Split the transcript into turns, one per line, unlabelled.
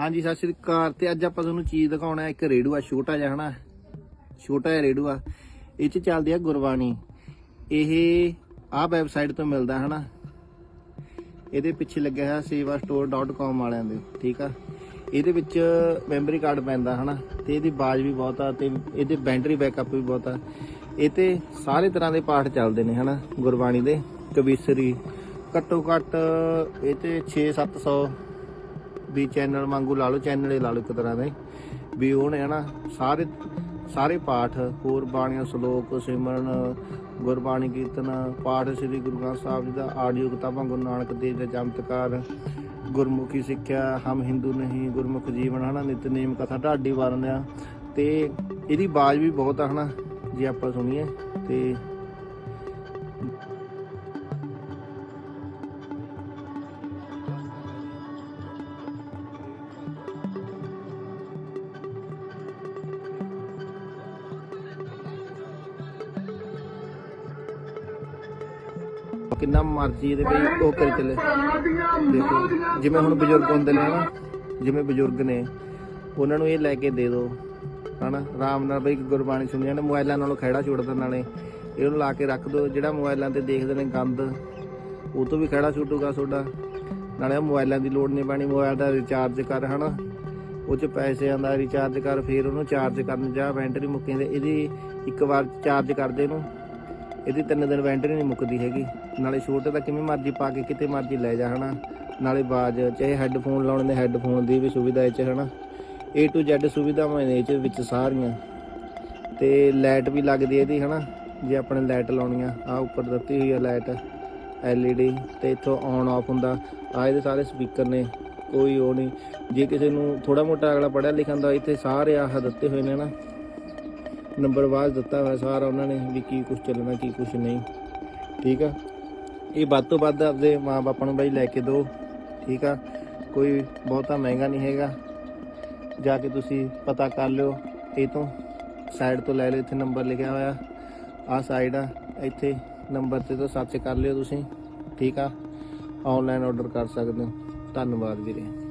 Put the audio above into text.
ਹਾਂਜੀ, ਸਤਿ ਸ੍ਰੀ ਅਕਾਲ। ਤੇ ਅੱਜ ਆਪਾਂ ਤੁਹਾਨੂੰ ਚੀਜ਼ ਦਿਖਾਉਣਾ ਹੈ, ਇੱਕ ਰੇਡੂਆ ਛੋਟਾ ਜਿਹਾ, ਹਨਾ? ਛੋਟਾ ਜਿਹਾ ਰੇਡੂਆ ਇਹ ਚ ਚੱਲਦੀ ਆ ਗੁਰਬਾਣੀ। ਇਹ ਆਹ ਵੈਬਸਾਈਟ ਤੋਂ ਮਿਲਦਾ, ਹਨਾ? ਇਹਦੇ ਪਿੱਛੇ ਲੱਗਿਆ ਹੋਇਆ sevastore.com ਵਾਲਿਆਂ ਦੇ, ਠੀਕ ਆ? ਇਹਦੇ ਵਿੱਚ ਮੈਮਰੀ ਕਾਰਡ ਪੈਂਦਾ, ਹਨਾ? ਤੇ ਇਹਦੀ ਬਾਜ ਵੀ ਬਹੁਤ ਆ, ਤੇ ਇਹਦੇ ਬੈਟਰੀ ਬੈਕਅਪ ਵੀ ਬਹੁਤ ਆ। ਇਹ ਤੇ ਸਾਰੇ ਤਰ੍ਹਾਂ ਦੇ ਪਾਠ ਚੱਲਦੇ ਨੇ, ਹਨਾ? ਗੁਰਬਾਣੀ ਦੇ, ਕਵੀਸਰੀ, ਘੱਟੋ ਘੱਟ ਇਹ ਤੇ 6-700 ਵੀ ਚੈਨਲ ਵਾਂਗੂ ਲਾ ਲਓ, ਚੈਨਲ ਹੀ ਲਾ ਲਓ ਇੱਕ ਤਰ੍ਹਾਂ ਦੇ। ਵੀ ਉਹਨੇ ਹਨਾ ਸਾਰੇ ਸਾਰੇ ਪਾਠ, ਹੋਰ ਬਾਣੀਆਂ, ਸ਼ਲੋਕ, ਸਿਮਰਨ, ਗੁਰਬਾਣੀ ਕੀਰਤਨ, ਪਾਠ ਸ੍ਰੀ ਗੁਰੂ ਗ੍ਰੰਥ ਸਾਹਿਬ ਜੀ ਦਾ ਆਡੀਓ ਕਿਤਾਬਾਂ, ਗੁਰੂ ਨਾਨਕ ਦੇਵ ਦੇ ਚਮਤਕਾਰ, ਗੁਰਮੁਖੀ ਸਿੱਖਿਆ, ਹਮ ਹਿੰਦੂ ਨਹੀਂ, ਗੁਰਮੁਖ ਜੀਵਨ ਹਨਾ ਨਿਤਨੇਮ ਕਥਾ, ਢਾਡੀ ਵਾਰਨ ਆ। ਤੇ ਇਹਦੀ ਬਾਜ਼ ਵੀ ਬਹੁਤ ਆ ਹਨਾ ਜੇ ਆਪਾਂ ਸੁਣੀਏ, ਤੇ ਕਿੰਨਾ ਮਰਜ਼ੀ ਇਹਦੇ ਵੀ ਉਹ ਕਰੀ ਚੱਲੇ। ਦੇਖੋ, ਜਿਵੇਂ ਹੁਣ ਬਜ਼ੁਰਗ ਹੁੰਦੇ ਨੇ ਹਨਾ, ਜਿਵੇਂ ਬਜ਼ੁਰਗ ਨੇ, ਉਹਨਾਂ ਨੂੰ ਇਹ ਲੈ ਕੇ ਦੇ ਦਿਓ ਹਨਾ, ਆਰਾਮ ਨਾਲ ਬਈ ਗੁਰਬਾਣੀ ਸੁਣੀ ਨਾ ਮੋਬਾਈਲਾਂ ਨਾਲੋਂ ਖਹਿੜਾ ਛੁੱਟ ਨਾਲੇ, ਇਹਨੂੰ ਲਾ ਕੇ ਰੱਖ ਦਿਓ ਜਿਹੜਾ ਮੋਬਾਈਲਾਂ ਤੇ ਦੇਖਦੇ ਨੇ ਗੰਦ, ਉਹ ਤੋਂ ਵੀ ਖਹਿੜਾ ਛੁੱਟੂਗਾ ਤੁਹਾਡਾ। ਨਾਲੇ ਆਹ ਮੋਬਾਈਲਾਂ ਦੀ ਲੋੜ ਨਹੀਂ ਪੈਣੀ ਮੋਬਾਈਲ ਦਾ ਰਿਚਾਰਜ ਕਰ, ਹਨਾ, ਉਹ ਚ ਪੈਸੇ ਆਂਦਾ ਰਿਚਾਰਜ ਕਰ, ਫਿਰ ਉਹਨੂੰ ਚਾਰਜ ਕਰਨ, ਜਾ ਬੈਟਰੀ ਮੁੱਕੇ ਜਾਂਦੇ ਇਹਦੀ ਇੱਕ ਵਾਰ ਚਾਰਜ ਕਰਦੇ ਇਹਨੂੰ ਇਹਦੀ ਤਿੰਨ ਦਿਨ ਵੈਂਟਰੀ ਨਹੀਂ ਮੁੱਕਦੀ ਹੈਗੀ। ਨਾਲੇ ਛੋਟੇ ਤਾਂ ਕਿਵੇਂ ਮਰਜ਼ੀ ਪਾ ਕੇ ਕਿਤੇ ਮਰਜ਼ੀ ਲੈ ਜਾ, ਹਨਾ? ਨਾਲੇ ਬਾਜ, ਚਾਹੇ ਹੈੱਡਫੋਨ ਲਾਉਣ ਦੇ ਹੈੱਡਫੋਨ ਦੀ ਵੀ ਸੁਵਿਧਾ ਇਹ ਚ, ਹਨਾ? A to Z ਸੁਵਿਧਾਵਾਂ ਨੇ ਇਹ ਚ ਵਿੱਚ ਸਾਰੀਆਂ। ਤੇ ਲਾਈਟ ਵੀ ਲੱਗਦੀ ਹੈ ਇਹਦੀ, ਹਨਾ? ਜੇ ਆਪਣੇ ਲਾਈਟ ਲਾਉਣੀ ਆ ਆ ਉੱਪਰ ਦਿੱਤੀ ਹੋਈ ਆ ਲਾਈਟ, LED, ਤੇ ਇੱਥੋਂ ਔਨ ਆਫ ਹੁੰਦਾ। ਆ ਇਹਦੇ ਸਾਰੇ ਸਪੀਕਰ ਨੇ, ਕੋਈ ਉਹ ਨਹੀਂ। ਜੇ ਕਿਸੇ ਨੂੰ ਥੋੜਾ ਮੋਟਾ ਅਗਲਾ ਪੜਿਆ ਲਿਖਿਆ ਹੁੰਦਾ, ਇੱਥੇ ਸਾਰੇ ਆਹ ਦਿੱਤੇ ਹੋਏ ਨੇ ਨਾ ਨੰਬਰ ਵਾਜ ਦਿੱਤਾ ਹੋਇਆ ਸਾਰਾ ਉਹਨਾਂ ਨੇ ਵੀ ਕੀ ਕੁਝ ਚੱਲਣਾ, ਕੀ ਕੁਝ ਨਹੀਂ। ਠੀਕ ਆ? ਇਹ ਵੱਧ ਤੋਂ ਵੱਧ ਆਪਦੇ ਮਾਪੇ ਨੂੰ ਬਾਈ ਲੈ ਕੇ ਦਿਓ, ਠੀਕ ਆ? ਕੋਈ ਬਹੁਤਾ ਮਹਿੰਗਾ ਨਹੀਂ ਹੈਗਾ। ਜਾ ਕੇ ਤੁਸੀਂ ਪਤਾ ਕਰ ਲਿਓ, ਇਹ ਤੋਂ ਸਾਈਡ ਤੋਂ ਲੈ ਲਿਓ, ਇੱਥੇ ਨੰਬਰ ਲਿਖਿਆ ਹੋਇਆ। ਆ ਸਾਈਡ ਆ, ਇੱਥੇ ਨੰਬਰ ਤੇ ਤੋਂ ਸਰਚ ਕਰ ਲਿਓ ਤੁਸੀਂ, ਠੀਕ ਆ? ਆਨਲਾਈਨ ਆਰਡਰ ਕਰ ਸਕਦੇ ਹੋ। ਧੰਨਵਾਦ ਵੀਰੇ।